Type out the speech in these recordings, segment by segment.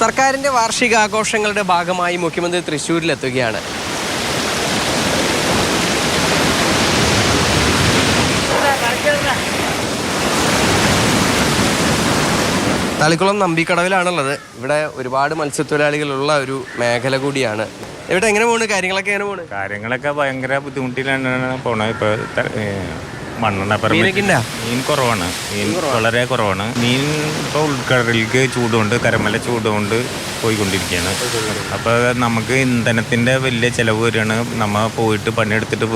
സർക്കാരിന്റെ വാർഷികാഘോഷങ്ങളുടെ ഭാഗമായി മുഖ്യമന്ത്രി തൃശ്ശൂരിലെത്തുകയാണ്. തളിക്കുളം നമ്പിക്കടവിലാണുള്ളത്. ഇവിടെ ഒരുപാട് മത്സ്യത്തൊഴിലാളികളുള്ള ഒരു മേഖല കൂടിയാണ്. ഇവിടെ എങ്ങനെ പോണ്? കാര്യങ്ങളൊക്കെ എങ്ങനെ പോണ്? കാര്യങ്ങളൊക്കെ ഭയങ്കര ബുദ്ധിമുട്ടിലാണ് പോണത്. ഇപ്പൊ ത- ഏ, മണ്ണെണ്ണ പെർമിറ്റ് മീൻ കുറവാണ്. മീൻ വളരെ കുറവാണ്. മീൻ ഇപ്പോൾ ഉൾക്കടലിലേക്ക് ചൂടുകൊണ്ട് കരമല ചൂടുകൊണ്ട് പോയിക്കൊണ്ടിരിക്കുകയാണ് അപ്പോൾ നമുക്ക് ഇന്ധനത്തിന്റെ വലിയ ചിലവ് വരികയാണ്. നമ്മ പോയിട്ട് പണിയെടുത്തിട്ട്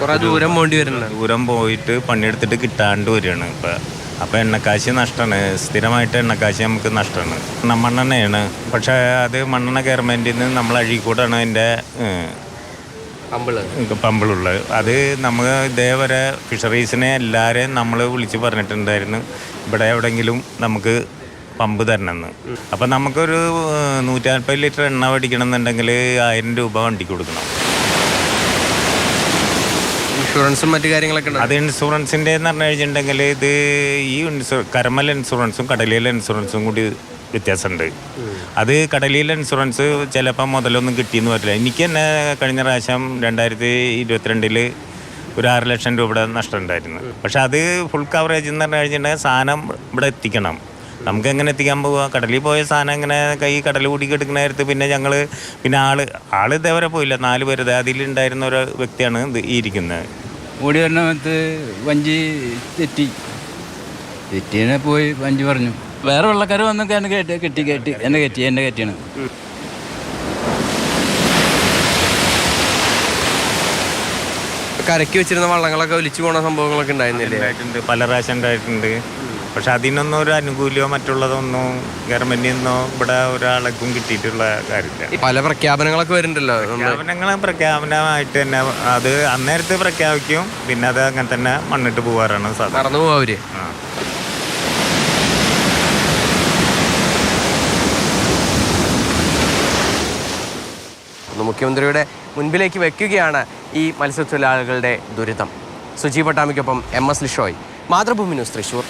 കുറെ ദൂരം പോണ്ടി വരുന്നുണ്ട് ദൂരം പോയിട്ട് പണിയെടുത്തിട്ട് കിട്ടാണ്ട് വരികയാണ്. ഇപ്പം അപ്പോൾ എണ്ണക്കാശ് നഷ്ടമാണ്. സ്ഥിരമായിട്ട് എണ്ണക്കാശ് നമുക്ക് നഷ്ടമാണ്. മണ്ണെണ്ണയാണ്. പക്ഷേ അത് മണ്ണെണ്ണ ഗവൺമെന്റിൽ നിന്ന് നമ്മൾ അഴീക്കോടാണ് അതിന്റെ പമ്പിളുള്ളത് അത് നമ്മൾ ഇതേവരെ ഫിഷറീസിനെ എല്ലാവരെയും നമ്മൾ വിളിച്ച് പറഞ്ഞിട്ടുണ്ടായിരുന്നു. ഇവിടെ എവിടെയെങ്കിലും നമുക്ക് പമ്പ് തരണമെന്ന്. അപ്പം നമുക്കൊരു നൂറ്റി നാൽപ്പത് ലിറ്റർ എണ്ണ മേടിക്കണം എന്നുണ്ടെങ്കിൽ ആയിരം രൂപ വണ്ടിക്ക് കൊടുക്കണം. ഇൻഷുറൻസും മറ്റു കാര്യങ്ങളൊക്കെ ഉണ്ട്? അത് ഇൻഷുറൻസിന്റെ എന്ന് പറഞ്ഞു കഴിഞ്ഞിട്ടുണ്ടെങ്കിൽ ഇത് ഈ ഇൻഷു കരമൽ ഇൻഷുറൻസും കടലിലെ ഇൻഷുറൻസും കൂടി വ്യത്യാസമുണ്ട്. അത് കടലിലെ ഇൻഷുറൻസ് ചിലപ്പം മുതലൊന്നും കിട്ടിയെന്ന് പറ്റില്ല. എനിക്ക് തന്നെ കഴിഞ്ഞ പ്രാവശ്യം രണ്ടായിരത്തി ഇരുപത്തിരണ്ടിൽ ഒരു ആറ് ലക്ഷം രൂപയുടെ നഷ്ടം ഉണ്ടായിരുന്നു പക്ഷെ അത് ഫുൾ കവറേജ് എന്ന് പറഞ്ഞു കഴിഞ്ഞിട്ടുണ്ടെങ്കിൽ സാധനം ഇവിടെ എത്തിക്കണം. നമുക്ക് എങ്ങനെ എത്തിക്കാൻ പോവുക കടലിൽ പോയ സാധനം ഇങ്ങനെ കൈ കടൽ കൂടി കിടക്കുന്ന നേരത്ത് പിന്നെ ഞങ്ങൾ പിന്നെ ആൾ ആൾ ഇതേവരെ പോയില്ല. നാല് പേര് അതിലുണ്ടായിരുന്ന ഒരു വ്യക്തിയാണ് ഇത് ഇരിക്കുന്നത്. ഓടി വഞ്ചി തെറ്റി. തെറ്റിനെ പോയി വഞ്ചി പറഞ്ഞു. വേറെ വെള്ളക്കാർ വന്നൊക്കെ എന്നെ കെട്ടി കെട്ടി കയറ്റി എന്നെ കെട്ടി എന്നെ കെട്ടിയാണ് കരക്കി വെച്ചിരുന്ന വള്ളങ്ങളൊക്കെ ഒലിച്ചു പോണ സംഭവങ്ങളൊക്കെ ഉണ്ടായിരുന്നില്ലേ? ഉണ്ടായിട്ടുണ്ട്. പല പ്രാവശ്യം ഉണ്ടായിട്ടുണ്ട്. പക്ഷെ അതിനൊന്നും ഒരു അനുകൂല്യമോ മറ്റുള്ളതൊന്നും ഗവൺമെന്റിൽ നിന്നോ ഇവിടെ ഒരാളെക്കും കിട്ടിയിട്ടുള്ള കാര്യമില്ല. പല പ്രഖ്യാപനങ്ങളൊക്കെ വരുന്നുണ്ടല്ലോ പ്രഖ്യാപനങ്ങൾ പ്രഖ്യാപനമായിട്ട് തന്നെ അത് അന്നേരത്ത് പ്രഖ്യാപിക്കും. പിന്നെ അത് അങ്ങനെ തന്നെ മണ്ണിട്ട് പോകാറാണ് സാധാരണ. പോവാ അവർ. മുഖ്യമന്ത്രിയുടെ മുൻപിലേക്ക് വെക്കുകയാണ് ഈ മത്സ്യത്തൊഴിലാളികളുടെ ദുരിതം. Sujeev പട്ടാമിക്കൊപ്പം M S Lishoy. Mathrubhumi news Thrissur.